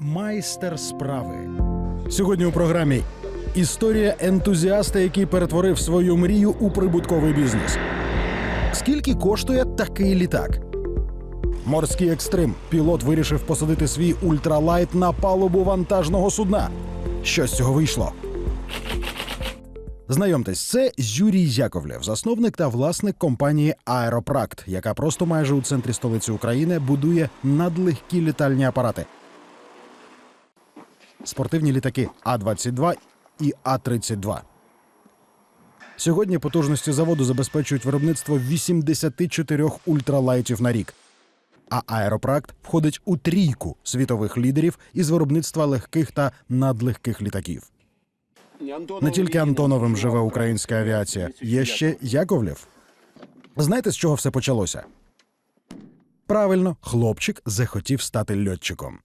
майстер справи. Сьогодні у програмі історія ентузіаста, який перетворив свою мрію у прибутковий бізнес. Скільки коштує такий літак? Морський екстрим. Пілот вирішив посадити свій ультралайт на палубу вантажного судна. Що з цього вийшло? Знайомтесь, це Юрій Яковлєв, засновник та власник компанії Аеропракт, яка просто майже у центрі столиці України будує надлегкі літальні апарати. Спортивні літаки А-22 і А-32. Сьогодні потужності заводу забезпечують виробництво 84 ультралайтів на рік. А Аеропракт входить у трійку світових лідерів із виробництва легких та надлегких літаків. Не тільки Антоновим живе українська авіація, є ще Яковлєв. Знаєте, з чого все почалося? Правильно, хлопчик захотів стати льотчиком.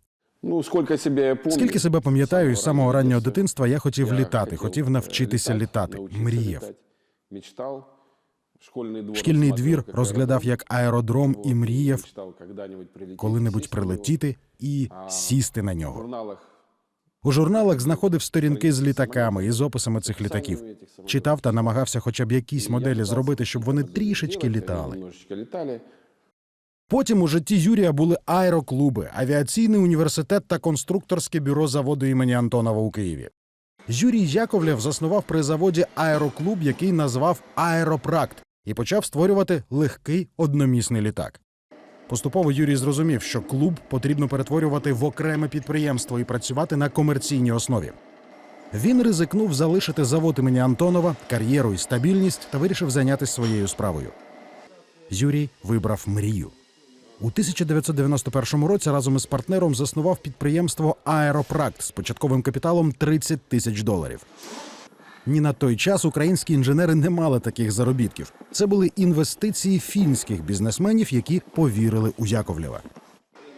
Ну, сколько себя я помню. Скільки себе пам'ятаю, з самого раннього дитинства я хотів літати, хотів навчитися літати, мріяв. Шкільний двір розглядав як аеродром і мріяв коли-небудь прилетіти і сісти на нього. У журналах знаходив сторінки з літаками і з описами цих літаків. Читав та намагався хоча б якісь моделі зробити, щоб вони трішечки літали. Потім у житті Юрія були аероклуби, авіаційний університет та конструкторське бюро заводу імені Антонова у Києві. Юрій Яковлєв заснував при заводі аероклуб, який назвав Аеропракт, і почав створювати легкий одномісний літак. Поступово Юрій зрозумів, що клуб потрібно перетворювати в окреме підприємство і працювати на комерційній основі. Він ризикнув залишити завод імені Антонова, кар'єру і стабільність та вирішив зайнятися своєю справою. Юрій вибрав мрію. У 1991 році разом із партнером заснував підприємство Аеропракт з початковим капіталом 30 тисяч доларів. Ні на той час українські інженери не мали таких заробітків. Це були інвестиції фінських бізнесменів, які повірили у Яковлєва.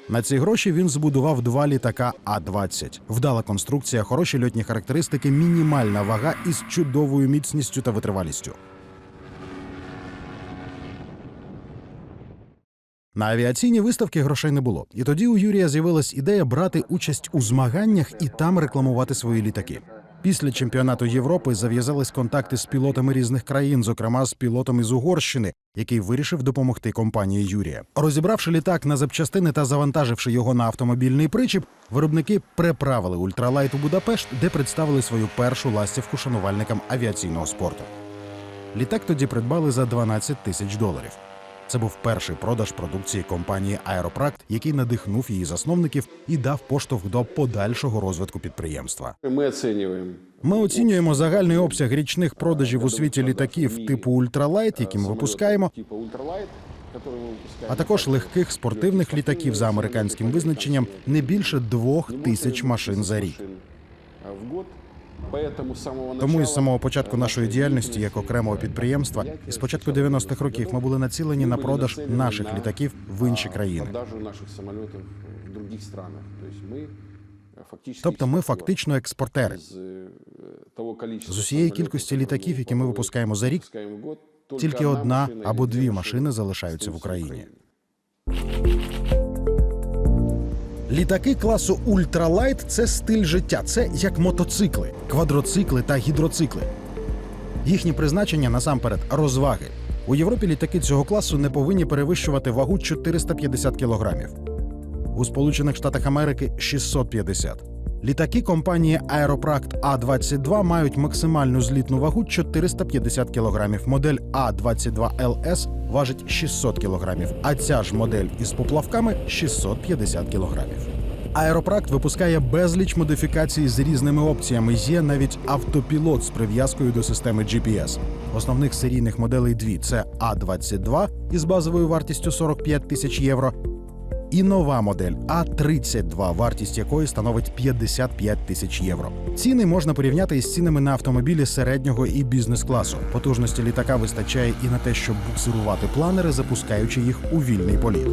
На ці гроші він збудував два літака А-20. Вдала конструкція, хороші льотні характеристики, мінімальна вага із чудовою міцністю та витривалістю. На авіаційні виставки грошей не було. І тоді у Юрія з'явилась ідея брати участь у змаганнях і там рекламувати свої літаки. Після чемпіонату Європи зав'язались контакти з пілотами різних країн, зокрема з пілотом із Угорщини, який вирішив допомогти компанії Юрія. Розібравши літак на запчастини та завантаживши його на автомобільний причіп, виробники переправили ультралайт у Будапешт, де представили свою першу ластівку шанувальникам авіаційного спорту. Літак тоді придбали за 12 тисяч доларів. Це був перший продаж продукції компанії Аеропракт, який надихнув її засновників і дав поштовх до подальшого розвитку підприємства. Мы оцениваем Ми оцінюємо загальний обсяг річних продажів у світі літаків типу ультралайт, які ми випускаємо, типа ультралайт, который мы выпускаем. а також легких спортивних літаків за американським визначенням не більше двох тисяч машин за рік. в год. Поэтому с самого Тому із начала, самого початку э, нашої нашей діяльності як деятельности, окремого э, підприємства, і з предприятия початку с начала 90-х років ми 90-х були націлені на мы были продаж нацелены наших на, літаків в інші а, країни. Продажу наших самолетов в других странах. То есть мы э, фактически Тобто ми из такого- фактично експортери. из, э, того количества З усієї самолетов, кількості которые літаків, які ми упаковываем, випускаємо за рік, выпускаем в год, только тільки одна одна машина або или две дві машины машини залишаються в остаются Україні. Літаки класу ультралайт це стиль життя. Це як мотоцикли, квадроцикли та гідроцикли. Їхнє призначення насамперед розваги. У Європі літаки цього класу не повинні перевищувати вагу 450 кілограмів. У Сполучених Штатах Америки 650. Літаки компанії Аеропракт А-22 мають максимальну злітну вагу 450 кілограмів. Модель А-22ЛС важить 600 кілограмів, а ця ж модель із поплавками 650 кілограмів. Аеропракт випускає безліч модифікацій з різними опціями. Є навіть автопілот з прив'язкою до системи GPS. Основних серійних моделей дві: це А-22 із базовою вартістю 45 тисяч євро і нова модель А32, вартість якої становить 55 тисяч євро. Ціни можна порівняти із цінами на автомобілі середнього і бізнес-класу. Потужності літака вистачає і на те, щоб буксирувати планери, запускаючи їх у вільний політ.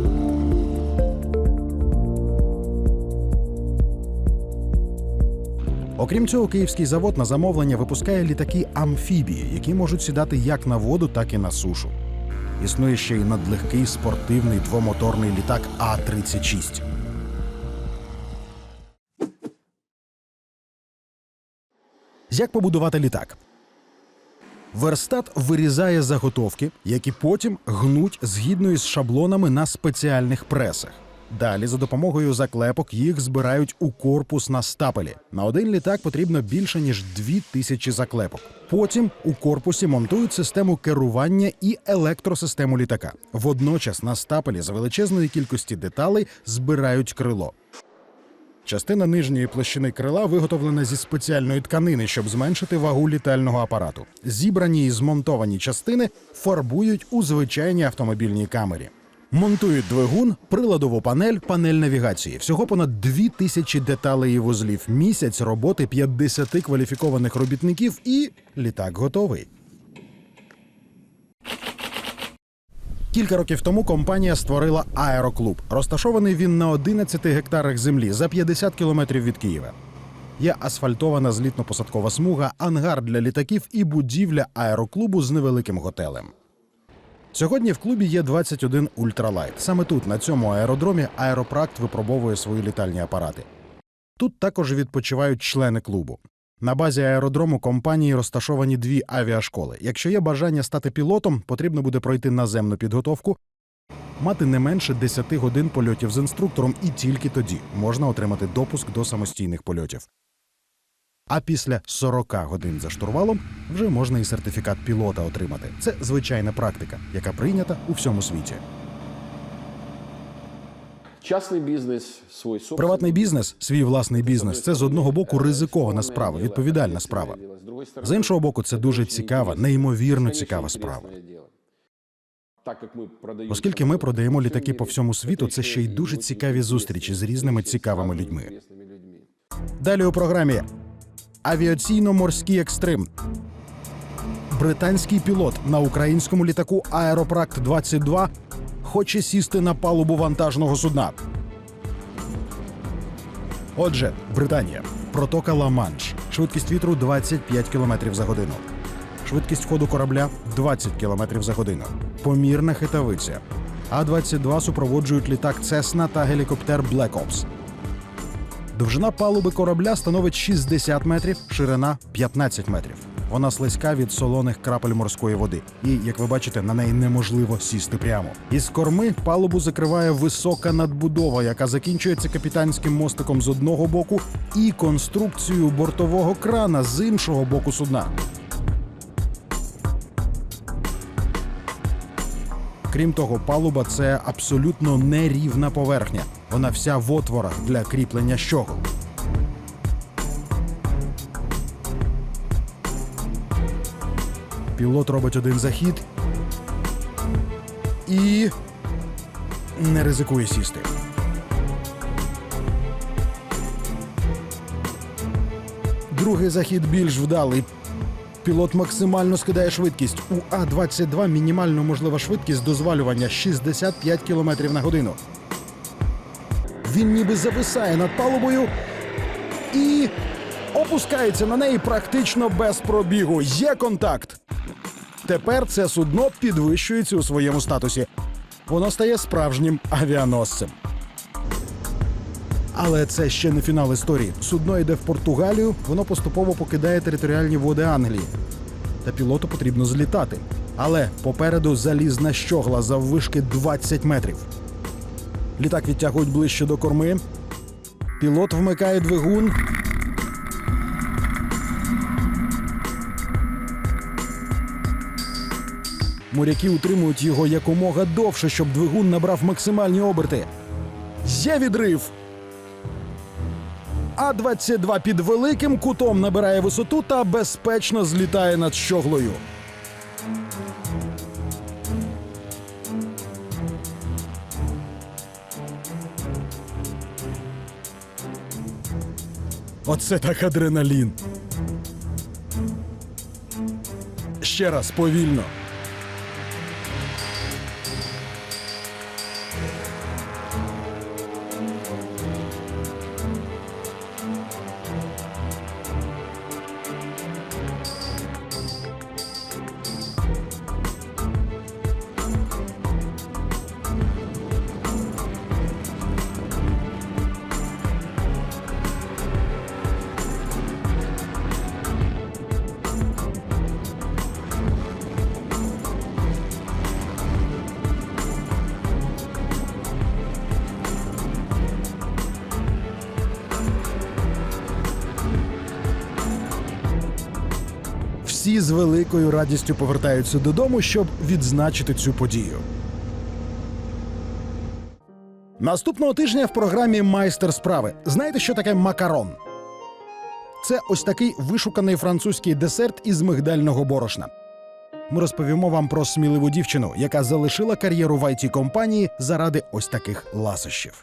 Окрім цього, київський завод на замовлення випускає літаки амфібії, які можуть сідати як на воду, так і на сушу існує ще й надлегкий спортивний двомоторний літак А-36. Як побудувати літак? Верстат вирізає заготовки, які потім гнуть згідно із шаблонами на спеціальних пресах. Далі, за допомогою заклепок, їх збирають у корпус на стапелі. На один літак потрібно більше ніж дві тисячі заклепок. Потім у корпусі монтують систему керування і електросистему літака. Водночас на стапелі з величезної кількості деталей збирають крило. Частина нижньої площини крила виготовлена зі спеціальної тканини, щоб зменшити вагу літального апарату. Зібрані і змонтовані частини фарбують у звичайній автомобільній камері. Монтують двигун, приладову панель, панель навігації. Всього понад дві тисячі деталей і вузлів. Місяць роботи 50 кваліфікованих робітників, і літак готовий. Кілька років тому компанія створила аероклуб. Розташований він на 11 гектарах землі за 50 кілометрів від Києва. Є асфальтована злітно-посадкова смуга, ангар для літаків і будівля аероклубу з невеликим готелем. Сьогодні в клубі є 21 ультралайт. Саме тут, на цьому аеродромі, аеропракт випробовує свої літальні апарати. Тут також відпочивають члени клубу. На базі аеродрому компанії розташовані дві авіашколи. Якщо є бажання стати пілотом, потрібно буде пройти наземну підготовку, мати не менше 10 годин польотів з інструктором, і тільки тоді можна отримати допуск до самостійних польотів. А після 40 годин за штурвалом вже можна і сертифікат пілота отримати. Це звичайна практика, яка прийнята у всьому світі. Частный бизнес, свой собственный. Приватний бізнес, свій власний бізнес, це з одного боку ризикована справа, відповідальна справа. З іншого боку, це дуже цікава, неймовірно цікава справа. Оскільки ми продаємо літаки по всьому світу, це ще й дуже цікаві зустрічі з різними цікавими людьми. Далі у програмі Авіаційно-морський екстрим. Британський пілот на українському літаку Аеропракт 22 хоче сісти на палубу вантажного судна. Отже, Британія, протока Ла-Манш, швидкість вітру 25 км за годину. Швидкість ходу корабля 20 км за годину. Помірна хитавиця. А-22 супроводжують літак Цесна та гелікоптер Black Ops. Довжина палуби корабля становить 60 метрів, ширина 15 метрів. Вона слизька від солоних крапель морської води, і, як ви бачите, на неї неможливо сісти прямо. Із корми палубу закриває висока надбудова, яка закінчується капітанським мостиком з одного боку і конструкцією бортового крана з іншого боку судна. Крім того, палуба це абсолютно нерівна поверхня. Вона вся в отворах для кріплення щогол. Пілот робить один захід і не ризикує сісти. Другий захід більш вдалий. Пілот максимально скидає швидкість. У А-22 мінімально можлива швидкість дозвалювання 65 км на годину. Він ніби зависає над палубою і опускається на неї практично без пробігу. Є контакт. Тепер це судно підвищується у своєму статусі. Воно стає справжнім авіаносцем. Але це ще не фінал історії. Судно йде в Португалію, воно поступово покидає територіальні води Англії. Та пілоту потрібно злітати. Але попереду залізна щогла заввишки 20 метрів. Літак відтягують ближче до корми. Пілот вмикає двигун. Моряки утримують його якомога довше, щоб двигун набрав максимальні оберти. Є відрив. А-22 під великим кутом набирає висоту та безпечно злітає над щоглою. Оце так адреналін. Ще раз повільно. Всі з великою радістю повертаються додому, щоб відзначити цю подію. Наступного тижня в програмі Майстер справи. Знаєте, що таке макарон? Це ось такий вишуканий французький десерт із мигдального борошна. Ми розповімо вам про сміливу дівчину, яка залишила кар'єру в it компанії заради ось таких ласощів.